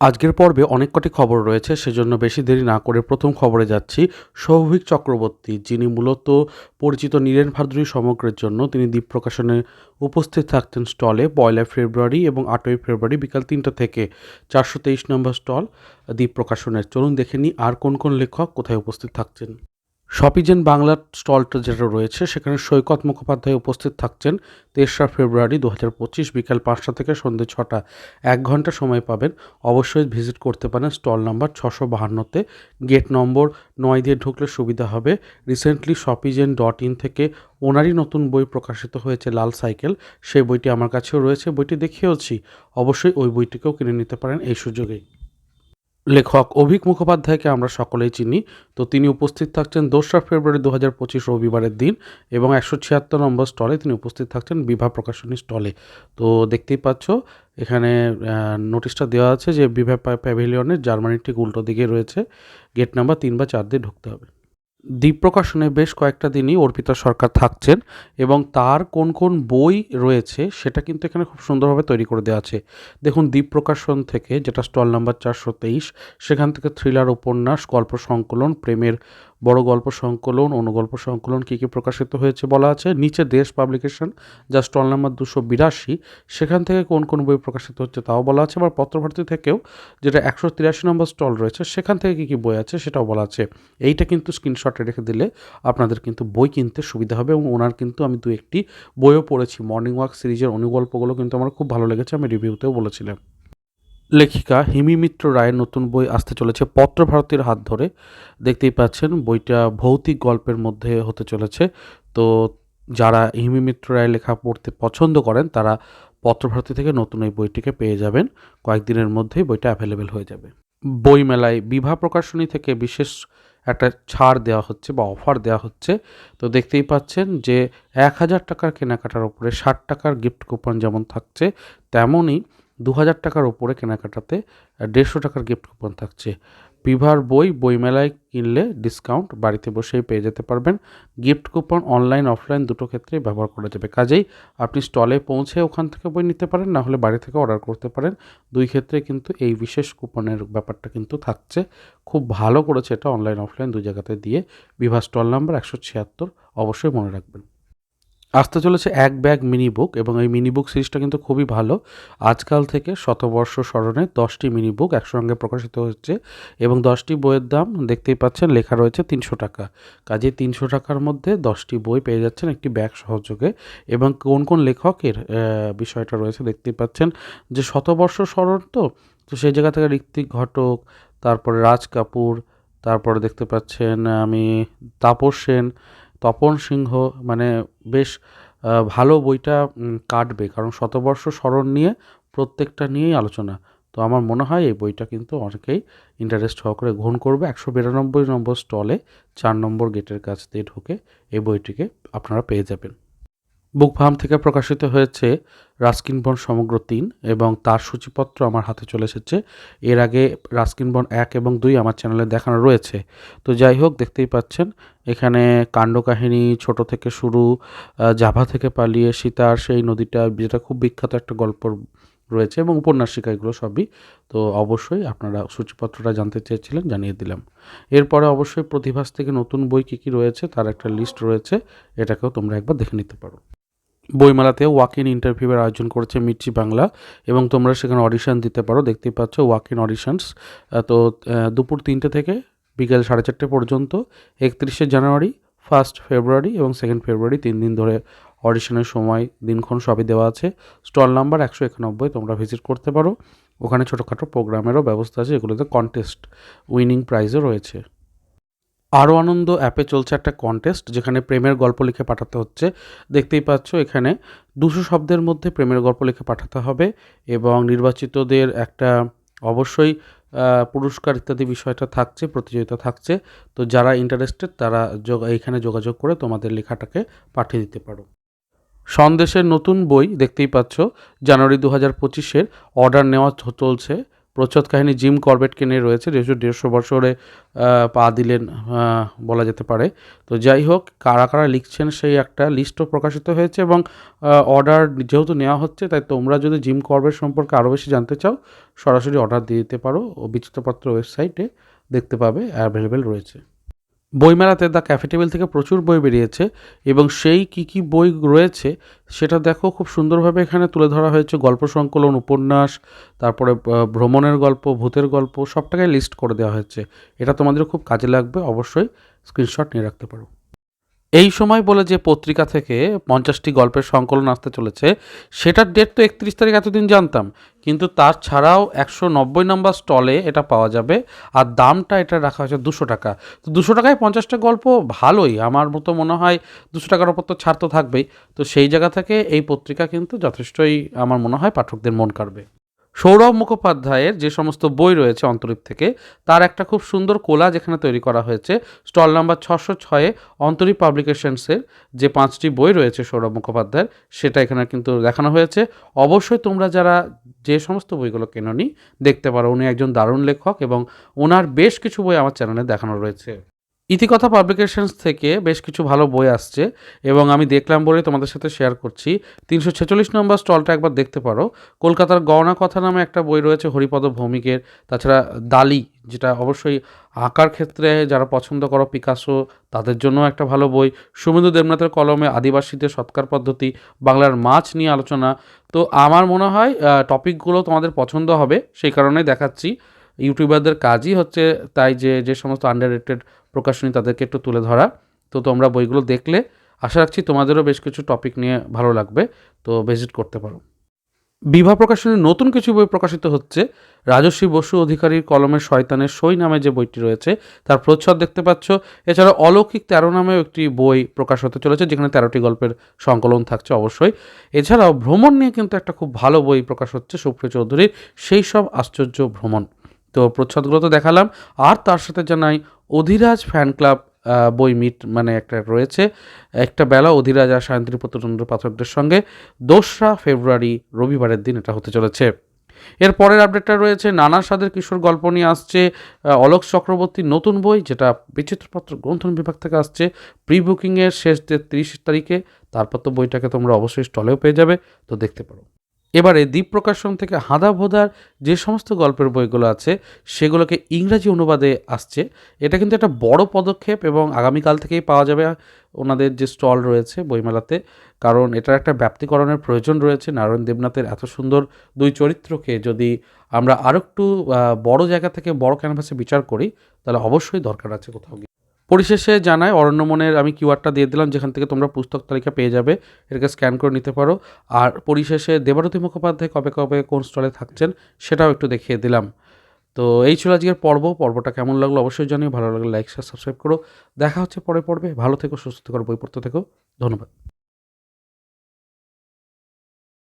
আজকের পর্বে অনেক কটি খবর রয়েছে, সেজন্য বেশি দেরি না করে প্রথম খবরে যাচ্ছি। সৌভিক চক্রবর্তী, যিনি মূলত পরিচিত নীরেন ভাদ্রী সমগ্রের জন্য, তিনি দ্বীপ প্রকাশনে উপস্থিত থাকতেন স্টলে পয়লা ফেব্রুয়ারি এবং আটই ফেব্রুয়ারি বিকাল তিনটা থেকে চারশো তেইশ নম্বর স্টল দ্বীপ প্রকাশনের। চলুন দেখে নিই আর কোন কোন লেখক কোথায় উপস্থিত থাকছেন। শপিজেন বাংলার স্টলটা যেটা রয়েছে, সেখানে সৈকত মুখোপাধ্যায় উপস্থিত থাকছেন তেসরা ফেব্রুয়ারি দু হাজার পঁচিশ বিকাল পাঁচটা থেকে সন্ধ্যে ছটা। এক ঘণ্টা সময় পাবেন। অবশ্যই ভিজিট করতে পারেন স্টল নাম্বার ছশো বাহান্নতে। গেট নম্বর নয় দিয়ে ঢুকলে সুবিধা হবে। রিসেন্টলি শপিজেন ডট ইন থেকে ওনারই নতুন বই প্রকাশিত হয়েছে, লাল সাইকেল। সেই বইটি আমার কাছেও রয়েছে। বইটি দেখিয়েওছি। অবশ্যই ওই বইটিকেও কিনে নিতে পারেন এই সুযোগেই। লেখক অভিক মুখোপাধ্যায়কে আমরা সকলেই চিনি। তো তিনি উপস্থিত থাকছেন দোসরা ফেব্রুয়ারি দু হাজার পঁচিশ রবিবারের দিন এবং একশো ছিয়াত্তর নম্বর স্টলে তিনি উপস্থিত থাকছেন বিভা প্রকাশনী স্টলে। তো দেখতেই পাচ্ছ, এখানে নোটিশটা দেওয়া আছে যে বিভা প্যাভিলিয়নের জার্মানির ঠিক উল্টো দিকে রয়েছে। গেট নাম্বার তিন বা চার দিয়ে ঢুকতে হবে। দ্বীপ প্রকাশনে বেশ কয়েকটা দিনই অর্পিতা সরকার থাকছেন এবং তার কোন কোন বই রয়েছে সেটা কিন্তু এখানে খুব সুন্দরভাবে তৈরি করে দেওয়া আছে। দেখুন দ্বীপ প্রকাশন থেকে, যেটা স্টল নাম্বার চারশো তেইশ, সেখান থেকে থ্রিলার, উপন্যাস, গল্প সংকলন, প্রেমের বড় গল্প সংকলন অনুগল্প সংকলন কী কী প্রকাশিত হয়েছে বলা আছে। নিচে দেশ পাবলিকেশন, যা স্টল নাম্বার দুশো বিরাশি, সেখান থেকে কোন কোন বই প্রকাশিত হচ্ছে তাও বলা আছে। আবার পত্রভারতী থেকেও যেটা একশো তিরাশি নম্বর স্টল রয়েছে, সেখান থেকে কী কী বই আছে সেটাও বলা আছে। এইটা কিন্তু স্ক্রিনশটে রেখে দিলে আপনাদের কিন্তু বই কিনতে সুবিধা হবে এবং ওনার কিন্তু আমি দু একটি বইও পড়েছি। মর্নিং ওয়াক সিরিজের অনুগল্পগুলো কিন্তু আমার খুব ভালো লেগেছে, আমি রিভিউতেও বলেছিলাম। লেখিকা হিমি মিত্র রায়ের নতুন বই আসতে চলেছে পত্রভারতীর হাত ধরে। দেখতেই পাচ্ছেন, বইটা ভৌতিক গল্পের মধ্যে হতে চলেছে। তো যারা হিমি মিত্র রায়ের লেখা পড়তে পছন্দ করেন, তারা পত্রভারতী থেকে নতুন এই বইটিকে পেয়ে যাবেন। কয়েকদিনের মধ্যেই বইটা অ্যাভেলেবেল হয়ে যাবে। বইমেলায় বিভা প্রকাশনী থেকে বিশেষ একটা ছাড় দেওয়া হচ্ছে বা অফার দেওয়া হচ্ছে। তো দেখতেই পাচ্ছেন যে এক হাজার টাকার কেনাকাটার উপরে ষাট টাকার গিফট কুপন যেমন থাকছে, তেমনই দু হাজার টাকার ওপরে কেনাকাটাতে দেড়শো টাকার গিফট কুপন থাকছে। বিভার বই, বইমেলায় কিনলে ডিসকাউন্ট বাড়িতে বসেই পেয়ে যেতে পারবেন। গিফট কুপন অনলাইন অফলাইন দুটো ক্ষেত্রেই ব্যবহার করা যাবে। কাজেই আপনি স্টলে পৌঁছে ওখান থেকে বই নিতে পারেন, না হলে বাড়ি থেকে অর্ডার করতে পারেন। দুই ক্ষেত্রে কিন্তু এই বিশেষ কুপনের ব্যাপারটা কিন্তু থাকছে। খুব ভালো করেছে এটা অনলাইন অফলাইন দুই জায়গাতে দিয়ে। বিভা স্টল নাম্বার একশো ছিয়াত্তর, অবশ্যই মনে রাখবেন। আসতে চলেছে এক ব্যাগ মিনি বুক এবং এই মিনি বুক সিরিজটা কিন্তু খুবই ভালো। আজকাল থেকে শতবর্ষ স্মরণে দশটি মিনি বুক একসঙ্গে প্রকাশিত হচ্ছে এবং দশটি বইয়ের দাম দেখতেই পাচ্ছেন লেখা রয়েছে তিনশো টাকা। কাজে তিনশো টাকার মধ্যে দশটি বই পেয়ে যাচ্ছেন একটি ব্যাগ সহযোগে এবং কোন কোন লেখকের বিষয়টা রয়েছে দেখতেই পাচ্ছেন যে শতবর্ষ স্মরণ তো তো সেই জায়গা থেকে ঋত্বিক ঘটক, তারপরে রাজ কাপুর, তারপরে দেখতে পাচ্ছেন আমি তাপস সেন তপন সিংহ মানে বেশ ভালো বইটা কাটবে। কারণ শতবর্ষ স্মরণ নিয়ে প্রত্যেকটা নিয়েই আলোচনা। তো আমার মনে হয় এই বইটা কিন্তু অনেকেই ইন্টারেস্ট সহকারে গ্রহণ করবে। একশো বিরানব্বই নম্বর স্টলে চার নম্বর গেটের কাছ দিয়ে ঢুকে এই বইটিকে আপনারা পেয়ে যাবেন। বুক ফার্ম থেকে প্রকাশিত হয়েছে রাস্কিন বন সমগ্র তিন এবং তার সূচিপত্র আমার হাতে চলে এসেছে। এর আগে রাস্কিন বন এক এবং দুই আমার চ্যানেলে দেখানো রয়েছে। তো যাই হোক, দেখতেই পাচ্ছেন, এখানে কাণ্ডকাহিনী ছোট থেকে শুরু জাভা থেকে পালিয়ে সীতার সেই নদীটা, যেটা খুব বিখ্যাত একটা গল্প রয়েছে এবং উপন্যাসিকা এগুলো সবই। তো অবশ্যই আপনারা সূচিপত্রটা জানতে চেয়েছিলেন, জানিয়ে দিলাম। এরপরে অবশ্যই প্রতিভাস থেকে নতুন বই কী কী রয়েছে, তার একটা লিস্ট রয়েছে, এটাকেও তোমরা একবার দেখে নিতে পারো। বইমেলাতে ওয়াক ইন ইন্টারভিউয়ের আয়োজন করেছে মির্চি বাংলা এবং তোমরা সেখানে অডিশন দিতে পারো। দেখতেই পাচ্ছ ওয়াক ইন অডিশনস তো দুপুর তিনটে থেকে বিকেল সাড়ে চারটে পর্যন্ত, একত্রিশে জানুয়ারি ফার্স্ট ফেব্রুয়ারি এবং সেকেন্ড ফেব্রুয়ারি তিন দিন ধরে অডিশনের সময় দিনক্ষণ সবই দেওয়া আছে। স্টল নাম্বার একশো একানব্বই, তোমরা ভিজিট করতে পারো। ওখানে ছোটোখাটো প্রোগ্রামেরও ব্যবস্থা আছে এগুলোতে কন্টেস্ট উইনিং প্রাইজও রয়েছে। আরও আনন্দ অ্যাপে চলছে একটা কন্টেস্ট যেখানে প্রেমের গল্প লিখে পাঠাতে হচ্ছে। দেখতেই পাচ্ছ এখানে দুশো শব্দের মধ্যে প্রেমের গল্প লিখে পাঠাতে হবে এবং নির্বাচিতদের একটা অবশ্যই পুরস্কার ইত্যাদি বিষয়টা থাকছে, প্রতিযোগিতা থাকছে। তো যারা ইন্টারেস্টেড তারা এখানে যোগাযোগ করে তোমাদের লেখাটাকে পাঠিয়ে দিতে পারো। সন্দেশের নতুন বই দেখতেই পাচ্ছ, জানুয়ারি দু হাজার পঁচিশের অর্ডার নেওয়া চলছে। প্রচ্ছদ কাহিনী জিম কর্বেটকে নিয়ে রয়েছে, যেহেতু দেড়শো বছরে পা দিলেন বলা যেতে পারে। তো যাই হোক, কারা কারা লিখছেন সেই একটা লিস্টও প্রকাশিত হয়েছে এবং অর্ডার যেহেতু নেওয়া হচ্ছে, তাই তোমরা যদি জিম করবেট সম্পর্কে আরও বেশি জানতে চাও, সরাসরি অর্ডার দিয়ে দিতে পারো। ও বিচিত্রপত্র ওয়েবসাইটে দেখতে পাবে অ্যাভেলেবেল রয়েছে। বইমেলাতে দ্য ক্যাফে টেবিল থেকে প্রচুর বই বেরিয়েছে এবং সেই কি কি বই রয়েছে সেটা দেখো খুব সুন্দরভাবে এখানে তুলে ধরা হয়েছে। গল্প সংকলন, উপন্যাস, তারপরে ভ্রমণের গল্প, ভূতের গল্প সবটাকে লিস্ট করে দেওয়া হয়েছে। এটা তোমাদের খুব কাজে লাগবে, অবশ্যই স্ক্রিনশট নিয়ে রাখতে পারো। এই সময় বলে যে পত্রিকা থেকে পঞ্চাশটি গল্পের সংকলন আসতে চলেছে, সেটার ডেট তো একত্রিশ তারিখ এতদিন জানতাম। কিন্তু তার ছাড়াও একশো নব্বই নম্বর স্টলে এটা পাওয়া যাবে, আর দামটা এটা রাখা হয়েছে দুশো টাকা। তো দুশো টাকায় পঞ্চাশটা গল্প ভালোই, আমার মতো মনে হয় দুশো টাকার ওপর তো ছাড় তো থাকবেই। তো সেই জায়গা থেকে এই পত্রিকা কিন্তু যথেষ্টই, আমার মনে হয়, পাঠকদের মন কাড়বে। সৌরভ মুখোপাধ্যায়ের যে সমস্ত বই রয়েছে অন্তরীপ থেকে, তার একটা খুব সুন্দর কোলা যেখানে তৈরি করা হয়েছে, স্টল নাম্বার ছশো ছয়ে অন্তরীপ পাবলিকেশনসের যে পাঁচটি বই রয়েছে সৌরভ মুখোপাধ্যায়ের, সেটা এখানে কিন্তু দেখানো হয়েছে। অবশ্যই তোমরা যারা যে সমস্ত বইগুলো কেননি, দেখতে পারো। উনি একজন দারুণ লেখক এবং ওনার বেশ কিছু বই আমার চ্যানেলে দেখানো রয়েছে। ইতিকথা পাবলিকেশনস থেকে বেশ কিছু ভালো বই আসছে এবং আমি দেখলাম বলে তোমাদের সাথে শেয়ার করছি। তিনশো ছেচল্লিশ নম্বর স্টলটা একবার দেখতে পারো। কলকাতার গহনা কথা নামে একটা বই রয়েছে হরিপদ ভৌমিকের, তাছাড়া দালি, যেটা অবশ্যই আঁকার ক্ষেত্রে যারা পছন্দ করো, পিকাসো, তাদের জন্য একটা ভালো বই। সুমেন্দু দেবনাথের কলমে আদিবাসীদের সৎকার পদ্ধতি, বাংলার মাছ নিয়ে আলোচনা। তো আমার মনে হয় টপিকগুলো তোমাদের পছন্দ হবে, সেই কারণেই দেখাচ্ছি। ইউটিউবারদের কাজই হচ্ছে তাই যে যে সমস্ত আন্ডার রেটেড প্রকাশনী তাদেরকে একটু তুলে ধরা। তো তোমরা বইগুলো দেখলে আশা রাখছি তোমাদেরও বেশ কিছু টপিক নিয়ে ভালো লাগবে। তো ভিজিট করতে পারো। বিভা প্রকাশনীর নতুন কিছু বই প্রকাশিত হচ্ছে। রাজস্বী বসু অধিকারীর কলমের শয়তানের সই নামে যে বইটি রয়েছে, তার প্রচ্ছদ দেখতে পাচ্ছ। এছাড়া অলৌকিক তেরো নামেও একটি বই প্রকাশ হতে চলেছে, যেখানে তেরোটি গল্পের সংকলন থাকছে অবশ্যই। এছাড়াও ভ্রমণ নিয়ে কিন্তু একটা খুব ভালো বই প্রকাশ হচ্ছে সুপ্রিয় চৌধুরীর, সেই সব আশ্চর্য ভ্রমণ। তো প্রচ্ছদগুলো তো দেখালাম। আর তার সাথে জানাই অধিরাজ ফ্যান ক্লাব বই মিট মানে একটা রয়েছে। একটা বেলা অধিরাজ আর সায়ন্ত্রী পুত্রচন্দ্র পাঠকদের সঙ্গে দোসরা ফেব্রুয়ারি রবিবারের দিন এটা হতে চলেছে। এর পরের আপডেটটা রয়েছে, নানা স্বাদের কিশোর গল্প নিয়ে আসছে অলোক চক্রবর্তীর নতুন বই যেটা বিচিত্রপত্র গ্রন্থন বিভাগ থেকে আসছে প্রি বুকিংয়ের শেষ তিরিশ তারিখে, তারপর তো বইটাকে তোমরা অবশ্যই স্টলেও পেয়ে যাবে, তো দেখতে পারো। এবারে দ্বীপ প্রকাশন থেকে হাদা ভোদার যে সমস্ত গল্পের বইগুলো আছে, সেগুলোকে ইংরাজি অনুবাদে আসছে। এটা কিন্তু একটা বড় পদক্ষেপ এবং আগামীকাল থেকেই পাওয়া যাবে ওনাদের যে স্টল রয়েছে বইমেলাতে, কারণ এটার একটা ব্যাপ্তিকরণের প্রয়োজন রয়েছে। নারায়ণ দেবনাথের এত সুন্দর দুই চরিত্রকে যদি আমরা আরেকটু বড় জায়গা থেকে বড় ক্যানভাসে বিচার করি, তাহলে অবশ্যই দরকার আছে কোথাও গিয়ে। পরিশেষে জানায় অরণ্যমনের আমি কিউআরটা দিয়ে দিলাম, যেখান থেকে তোমরা পুস্তক তালিকা পেয়ে যাবে, এটাকে স্ক্যান করে নিতে পারো। আর পরিশেষে দেবারতী মুখোপাধ্যায় কবে কবে কোন স্টলে থাকছেন, সেটাও একটু দেখিয়ে দিলাম। তো এই ছিল আজকের পর্ব, পর্বটা কেমন লাগল অবশ্যই জানিও, ভালো লাগলে লাইক শেয়ার সাবস্ক্রাইব করো। দেখা হচ্ছে পরে পর্বে, ভালো থেকো, সুস্থ থেকো বই পড়তে থেকো, ধন্যবাদ।